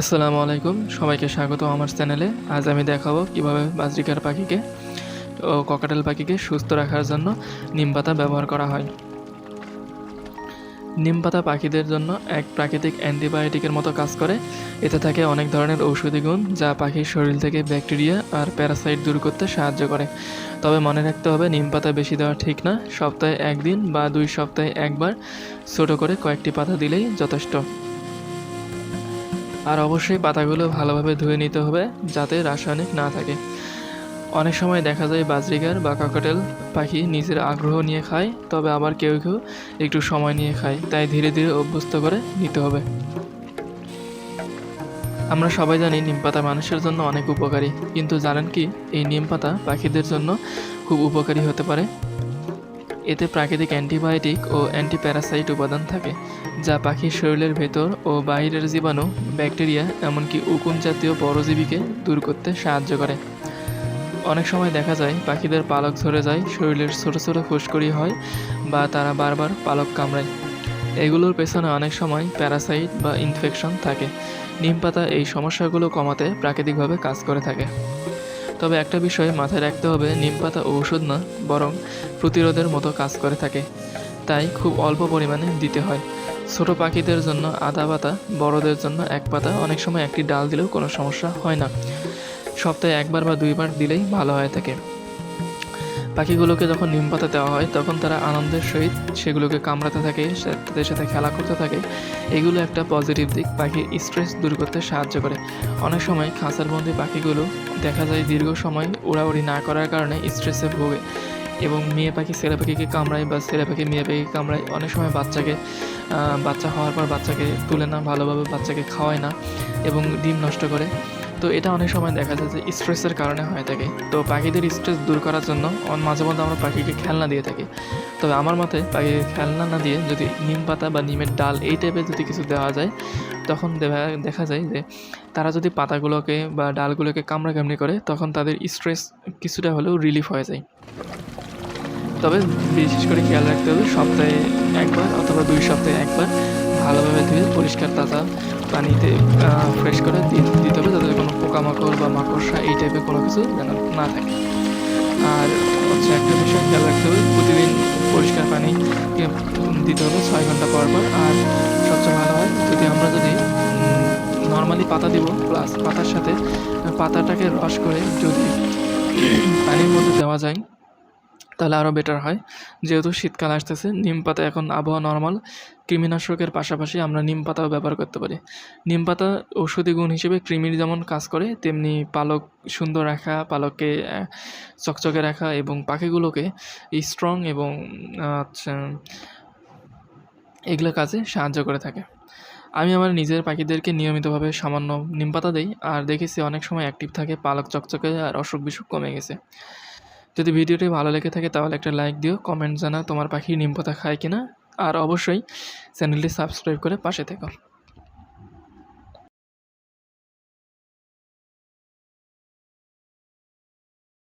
আসসালামু আলাইকুম। সবাইকে স্বাগত আমার চ্যানেলে। আজ আমি দেখাবো কীভাবে বাজরিকার পাখিকে ও ককাটেল পাখিকে সুস্থ রাখার জন্য নিম পাতা ব্যবহার করা হয়। নিম পাতা পাখিদের জন্য এক প্রাকৃতিক অ্যান্টিবায়োটিকের মতো কাজ করে। এতে থাকে অনেক ধরনের ঔষধি গুণ যা পাখির শরীর থেকে ব্যাকটেরিয়া আর প্যারাসাইট দূর করতে সাহায্য করে। তবে মনে রাখতে হবে, নিম পাতা বেশি দেওয়া ঠিক না। সপ্তাহে একদিন বা দুই সপ্তাহে একবার ছোটো করে কয়েকটি পাতা দিলেই যথেষ্ট। আর অবশ্যই পাতাগুলো ভালোভাবে ধুয়ে নিতে হবে যাতে রাসায়নিক না থাকে। অনেক সময় দেখা যায় বাজরিগার বা কাকাটেল পাখি নিজের আগ্রহ নিয়ে খায়, তবে আবার কেউ কেউ একটু সময় নিয়ে খায়, তাই ধীরে ধীরে অভ্যস্ত করে নিতে হবে। আমরা সবাই জানি নিম পাতা মানুষের জন্য অনেক উপকারী, কিন্তু জানেন কি, এই নিম পাতা পাখিদের জন্য খুব উপকারী হতে পারে? এতে প্রাকৃতিক অ্যান্টিবায়োটিক ও অ্যান্টিপ্যারাসাইট উপাদান থাকে, যা পাখির শরীরের ভেতর ও বাইরের জীবাণু, ব্যাকটেরিয়া, এমনকি উকুন জাতীয় পরজীবীকে দূর করতে সাহায্য করে। অনেক সময় দেখা যায়, পাখিদের পালক ঝরে যায়, শরীরের ছোটো ছোটো ফুসকুড়ি হয় বা তারা বারবার পালক কামড়ায়। এগুলোর পেছনে অনেক সময় প্যারাসাইট বা ইনফেকশন থাকে। নিম পাতা এই সমস্যাগুলো কমাতে প্রাকৃতিকভাবে কাজ করে থাকে। তবে একটা বিষয় মাথায় রাখতে হবে, নিম পাতা ঔষধ না, বরং প্রতিরোধের মতো কাজ করে থাকে। তাই খুব অল্প পরিমাণে দিতে হয়। ছোট পাখিদের জন্য আধা পাতা, বড়দের জন্য এক পাতা, অনেক সময় একটি ডাল দিলেও কোনো সমস্যা হয় না। সপ্তাহে একবার বা দুইবার দিলেই ভালো হয়ে থাকে। পাখিগুলোকে যখন নিম পাতা দেওয়া হয়, তখন তারা আনন্দের সহিত সেগুলোকে কামড়াতে থাকে তাদের সাথে খেলা করতে থাকে। এগুলো একটা পজিটিভ দিক, পাখির স্ট্রেস দূর করতে সাহায্য করে। অনেক সময় খাঁচার বন্দি পাখিগুলো দেখা যায় দীর্ঘ সময় উড়াউড়ি না করার কারণে স্ট্রেসে ভোগে এবং মেয়ে পাখি ছেলে পাখিকে কামড়ায় বা ছেলে পাখি মেয়ে পাখিকে কামড়ায়। অনেক সময় বাচ্চাকে বাচ্চা হওয়ার পর বাচ্চাকে তুলে না, ভালোভাবে বাচ্চাকে খাওয়ায় না এবং ডিম নষ্ট করে। তো এটা অনেক সময় দেখা যায় যে স্ট্রেসের কারণে হয়ে থাকে। তো পাখিদের স্ট্রেস দূর করার জন্য মাঝে মধ্যে আমরা পাখিকে খেলনা দিয়ে থাকি। তবে আমার মতে পাখিকে খেলনা না দিয়ে যদি নিম পাতা বা নিমের ডাল এই টাইপের যদি কিছু দেওয়া যায়, তখন দেখা- যায় যে তারা যদি পাতাগুলোকে বা ডালগুলোকে কামড়া কামড়ি করে, তখন তাদের স্ট্রেস কিছুটা হলেও রিলিফ হয়ে যায়। তবে বিশেষ করে খেয়াল রাখতে হবে সপ্তাহে একবার অথবা দুই সপ্তাহে একবার ভালোভাবে ধুয়ে পরিষ্কার তাজা পানিতে ফ্রেশ করে দিতে হবে যাতে কোনো পোকামাকড় বা মাকড়সা এই টাইপের কোনো কিছু যেন না থাকে। আর হচ্ছে একটা বিষয় খেয়াল রাখতে হবে, প্রতিদিন পরিষ্কার পানি দিতে হবে ছয় ঘণ্টা পর পর। আর সবচেয়ে ভালো হয়, যদি আমরা যদি নর্মালি পাতা দিব প্লাস পাতার সাথে পাতাটাকে রস করে যদি পানির মধ্যে দেওয়া যায় তাহলে আরও বেটার হয়। যেহেতু শীতকাল আসতেছে, নিম পাতা এখন আবহাওয়া নর্মাল কৃমিনাশকের পাশাপাশি আমরা নিম পাতাও ব্যবহার করতে পারি। নিম পাতা ঔষধি গুণ হিসেবে কৃমির যেমন কাজ করে, তেমনি পালক সুন্দর রাখা, পালককে চকচকে রাখা এবং পাখিগুলোকে স্ট্রং এবং এগুলো কাজে সাহায্য করে থাকে। আমি আমার নিজের পাখিদেরকে নিয়মিতভাবে সামান্য নিম পাতা দিই, আর দেখেছি অনেক সময় অ্যাক্টিভ থাকে, পালক চকচকে আর অসুখ বিসুখ কমে গেছে। যদি ভিডিওটি ভালো লেগে থাকে তাহলে একটা লাইক দিও কমেন্ট জানা তোমার পাখি নিম পাতা খায় কিনা। আর অবশ্যই চ্যানেলটি সাবস্ক্রাইব করে পাশে থেকো।